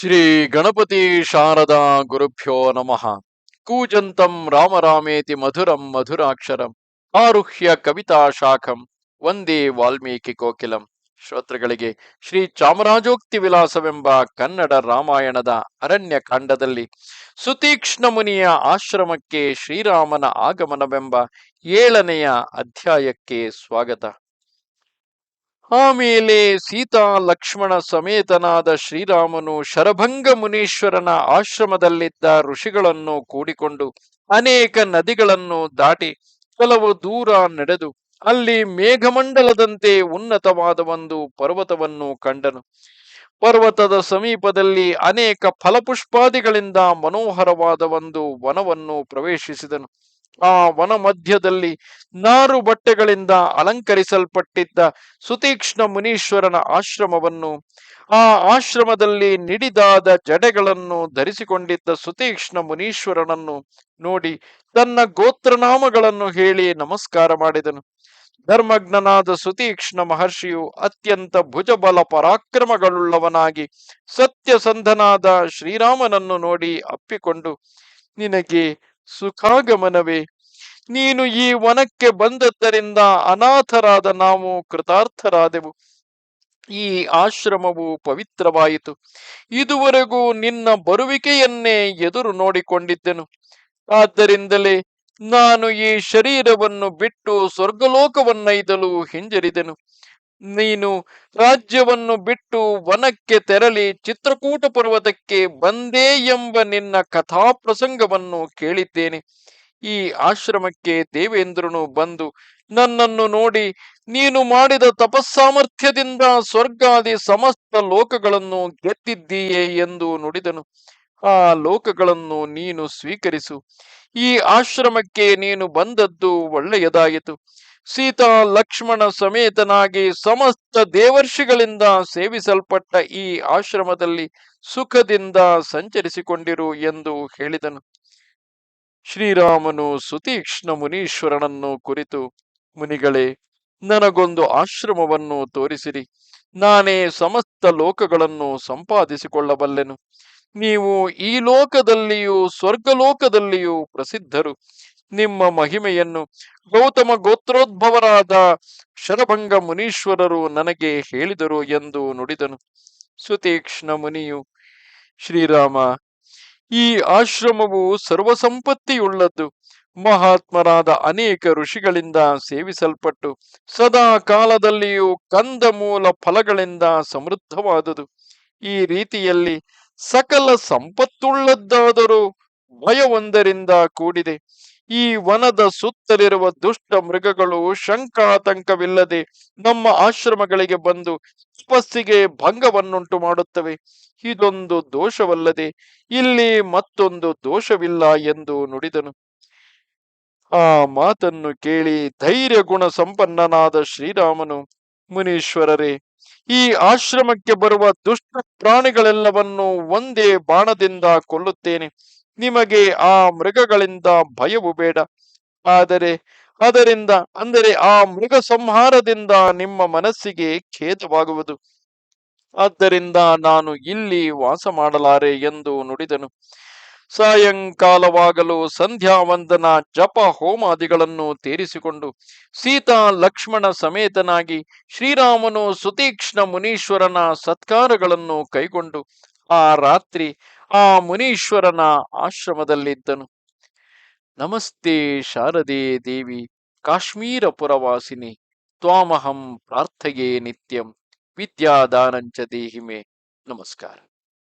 ಶ್ರೀ ಗಣಪತಿ ಶಾರದಾ ಗುರುಭ್ಯೋ ನಮಃ. ಕೂಜಂತಂ ರಾಮರಾಮೇತಿ ಮಧುರಂ ಮಧುರಾಕ್ಷರಂ. ಆರುಹ್ಯ ಕವಿತಾ ಶಾಖಂ. ಒಂದೇ ವಾಲ್ಮೀಕಿ ಕೋಕಿಲಂ. ಶ್ರೋತೃಗಳಿಗೆ ಶ್ರೀ ಚಾಮರಾಜೋಕ್ತಿ ವಿಲಾಸವೆಂಬ ಕನ್ನಡ ರಾಮಾಯಣದ ಅರಣ್ಯ ಕಾಂಡದಲ್ಲಿ ಸುತೀಕ್ಷ್ಣ ಮುನಿಯ ಆಶ್ರಮಕ್ಕೆ ಶ್ರೀರಾಮನ ಆಗಮನವೆಂಬ ಏಳನೆಯ ಅಧ್ಯಾಯಕ್ಕೆ ಸ್ವಾಗತ. ಆಮೇಲೆ ಸೀತಾ ಲಕ್ಷ್ಮಣ ಸಮೇತನಾದ ಶ್ರೀರಾಮನು ಶರಭಂಗ ಮುನೀಶ್ವರನ ಆಶ್ರಮದಲ್ಲಿದ್ದ ಋಷಿಗಳನ್ನು ಕೂಡಿಕೊಂಡು ಅನೇಕ ನದಿಗಳನ್ನು ದಾಟಿ ಕೆಲವು ದೂರ ನಡೆದು ಅಲ್ಲಿ ಮೇಘಮಂಡಲದಂತೆ ಉನ್ನತವಾದ ಒಂದು ಪರ್ವತವನ್ನು ಕಂಡನು. ಪರ್ವತದ ಸಮೀಪದಲ್ಲಿ ಅನೇಕ ಫಲಪುಷ್ಪಾದಿಗಳಿಂದ ಮನೋಹರವಾದ ಒಂದು ವನವನ್ನು ಪ್ರವೇಶಿಸಿದನು. ಆ ವನ ಮಧ್ಯದಲ್ಲಿ ನಾರು ಬಟ್ಟೆಗಳಿಂದ ಅಲಂಕರಿಸಲ್ಪಟ್ಟಿದ್ದ ಸುತೀಕ್ಷ್ಣ ಮುನೀಶ್ವರನ ಆಶ್ರಮವನ್ನು, ಆ ಆಶ್ರಮದಲ್ಲಿ ನಿಡಿದಾದ ಜಡೆಗಳನ್ನು ಧರಿಸಿಕೊಂಡಿದ್ದ ಸುತೀಕ್ಷ್ಣ ಮುನೀಶ್ವರನನ್ನು ನೋಡಿ ತನ್ನ ಗೋತ್ರನಾಮಗಳನ್ನು ಹೇಳಿ ನಮಸ್ಕಾರ ಮಾಡಿದನು. ಧರ್ಮಜ್ಞನಾದ ಸುತೀಕ್ಷ್ಣ ಮಹರ್ಷಿಯು ಅತ್ಯಂತ ಭುಜಬಲ ಪರಾಕ್ರಮಗಳುಳ್ಳವನಾಗಿ ಸತ್ಯಸಂಧನಾದ ಶ್ರೀರಾಮನನ್ನು ನೋಡಿ ಅಪ್ಪಿಕೊಂಡು, ನಿನಗೆ ಸುಖಾಗಮನವೇ. ನೀನು ಈ ವನಕ್ಕೆ ಬಂದದ್ದರಿಂದ ಅನಾಥರಾದ ನಾವು ಕೃತಾರ್ಥರಾದೆವು. ಈ ಆಶ್ರಮವು ಪವಿತ್ರವಾಯಿತು. ಇದುವರೆಗೂ ನಿನ್ನ ಬರುವಿಕೆಯನ್ನೇ ಎದುರು ನೋಡಿಕೊಂಡಿದ್ದೆನು. ಆದ್ದರಿಂದಲೇ ನಾನು ಈ ಶರೀರವನ್ನು ಬಿಟ್ಟು ಸ್ವರ್ಗಲೋಕವನ್ನೈದಲು ಹಿಂಜರಿದೆನು. ನೀನು ರಾಜ್ಯವನ್ನು ಬಿಟ್ಟು ವನಕ್ಕೆ ತೆರಳಿ ಚಿತ್ರಕೂಟ ಪರ್ವತಕ್ಕೆ ಬಂದೇ ಎಂಬ ನಿನ್ನ ಕಥಾಪ್ರಸಂಗವನ್ನು ಕೇಳಿದ್ದೇನೆ. ಈ ಆಶ್ರಮಕ್ಕೆ ದೇವೇಂದ್ರನು ಬಂದು, ನನ್ನನ್ನು ನೋಡಿ ನೀನು ಮಾಡಿದ ತಪಸ್ಸಾಮರ್ಥ್ಯದಿಂದ ಸ್ವರ್ಗಾದಿ ಸಮಸ್ತ ಲೋಕಗಳನ್ನು ಗೆದ್ದಿದ್ದೀಯೇ ಎಂದು ನುಡಿದನು. ಆ ಲೋಕಗಳನ್ನು ನೀನು ಸ್ವೀಕರಿಸು. ಈ ಆಶ್ರಮಕ್ಕೆ ನೀನು ಬಂದದ್ದು ಒಳ್ಳೆಯದಾಯಿತು. ಸೀತಾ ಲಕ್ಷ್ಮಣ ಸಮೇತನಾಗಿ ಸಮಸ್ತ ದೇವರ್ಷಿಗಳಿಂದ ಸೇವಿಸಲ್ಪಟ್ಟ ಈ ಆಶ್ರಮದಲ್ಲಿ ಸುಖದಿಂದ ಸಂಚರಿಸಿಕೊಂಡಿರು ಎಂದು ಹೇಳಿದನು. ಶ್ರೀರಾಮನು ಸುತೀಕ್ಷ್ಣ ಮುನೀಶ್ವರನನ್ನು ಕುರಿತು, ಮುನಿಗಳೇ, ನನಗೊಂದು ಆಶ್ರಮವನ್ನು ತೋರಿಸಿರಿ. ನಾನೇ ಸಮಸ್ತ ಲೋಕಗಳನ್ನು ಸಂಪಾದಿಸಿಕೊಳ್ಳಬಲ್ಲೆನು. ನೀವು ಈ ಲೋಕದಲ್ಲಿಯೂ ಸ್ವರ್ಗಲೋಕದಲ್ಲಿಯೂ ಪ್ರಸಿದ್ಧರು. ನಿಮ್ಮ ಮಹಿಮೆಯನ್ನು ಗೌತಮ ಗೋತ್ರೋದ್ಭವರಾದ ಶರಭಂಗ ಮುನೀಶ್ವರರು ನನಗೆ ಹೇಳಿದರು ಎಂದು ನುಡಿದನು. ಸುತೀಕ್ಷ್ಣ ಮುನಿಯು ಶ್ರೀರಾಮ, ಈ ಆಶ್ರಮವು ಸರ್ವಸಂಪತ್ತಿಯುಳ್ಳದ್ದು. ಮಹಾತ್ಮರಾದ ಅನೇಕ ಋಷಿಗಳಿಂದ ಸೇವಿಸಲ್ಪಟ್ಟು ಸದಾ ಕಾಲದಲ್ಲಿಯೂ ಕಂದ ಮೂಲ ಫಲಗಳಿಂದ ಸಮೃದ್ಧವಾದುದು. ಈ ರೀತಿಯಲ್ಲಿ ಸಕಲ ಸಂಪತ್ತುಳ್ಳದ್ದಾದರೂ ಭಯವೊಂದರಿಂದ ಕೂಡಿದೆ. ಈ ವನದ ಸುತ್ತಲಿರುವ ದುಷ್ಟ ಮೃಗಗಳು ಶಂಕಾತಂಕವಿಲ್ಲದೆ ನಮ್ಮ ಆಶ್ರಮಗಳಿಗೆ ಬಂದು ತಪಸ್ಸಿಗೆ ಭಂಗವನ್ನುಂಟು ಮಾಡುತ್ತವೆ. ಇದೊಂದು ದೋಷವಲ್ಲದೆ ಇಲ್ಲಿ ಮತ್ತೊಂದು ದೋಷವಿಲ್ಲ ಎಂದು ನುಡಿದನು. ಆ ಮಾತನ್ನು ಕೇಳಿ ಧೈರ್ಯ ಗುಣ ಸಂಪನ್ನನಾದ ಶ್ರೀರಾಮನು, ಮುನೀಶ್ವರರೇ ಈ ಆಶ್ರಮಕ್ಕೆ ಬರುವ ದುಷ್ಟ ಪ್ರಾಣಿಗಳೆಲ್ಲವನ್ನು ಒಂದೇ ಬಾಣದಿಂದ ಕೊಲ್ಲುತ್ತೇನೆ. ನಿಮಗೆ ಆ ಮೃಗಗಳಿಂದ ಭಯವು ಬೇಡ. ಆದರೆ, ಅದರಿಂದ, ಅಂದರೆ ಆ ಮೃಗ ಸಂಹಾರದಿಂದ ನಿಮ್ಮ ಮನಸ್ಸಿಗೆ ಖೇದವಾಗುವುದು. ಆದ್ದರಿಂದ ನಾನು ಇಲ್ಲಿ ವಾಸ ಮಾಡಲಾರೆ ಎಂದು ನುಡಿದನು. ಸಾಯಂಕಾಲವಾಗಲು ಸಂಧ್ಯಾ ವಂದನ ಜಪ ಹೋಮಾದಿಗಳನ್ನು ತೇರಿಸಿಕೊಂಡು ಸೀತಾ ಲಕ್ಷ್ಮಣ ಸಮೇತನಾಗಿ ಶ್ರೀರಾಮನು ಸುತೀಕ್ಷ್ಣ ಮುನೀಶ್ವರನ ಸತ್ಕಾರಗಳನ್ನು ಕೈಗೊಂಡು ಆ ರಾತ್ರಿ ಆ ಮುನೀಶ್ವರನ ಆಶ್ರಮದಲ್ಲಿದ್ದನು. ನಮಸ್ತೆ ಶಾರದೆ ದೇವಿ ಕಾಶ್ಮೀರ ಪುರವಾಸಿನಿ ತ್ವಾಮಹಂ ಪ್ರಾರ್ಥಯೇ ನಿತ್ಯಂ, ವಿದ್ಯಾದಾನಂಚ ದೇಹಿಮೆ. ನಮಸ್ಕಾರ.